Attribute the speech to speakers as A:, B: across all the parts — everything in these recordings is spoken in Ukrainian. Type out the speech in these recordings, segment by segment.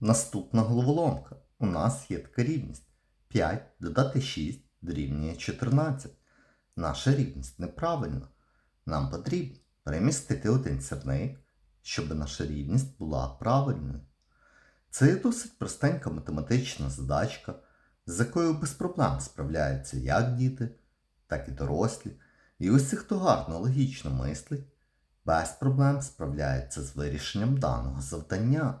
A: Наступна головоломка. У нас є така рівність. 5 додати 6 дорівнює 14. Наша рівність неправильна. Нам потрібно перемістити один сірник, щоб наша рівність була правильною. Це досить простенька математична задачка, з якою без проблем справляються як діти, так і дорослі. І усі, хто гарно логічно мислить, без проблем справляється з вирішенням даного завдання.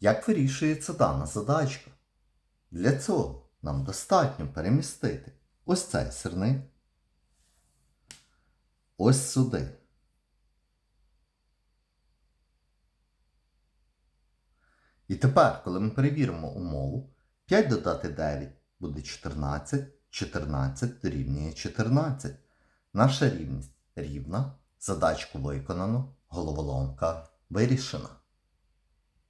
A: Як вирішується дана задачка? Для цього нам достатньо перемістити ось цей сирник ось сюди. І тепер, коли ми перевіримо умову, 5 додати 9 буде 14, 14 дорівнює 14. Наша рівність рівна, задачку виконано, головоломка вирішена.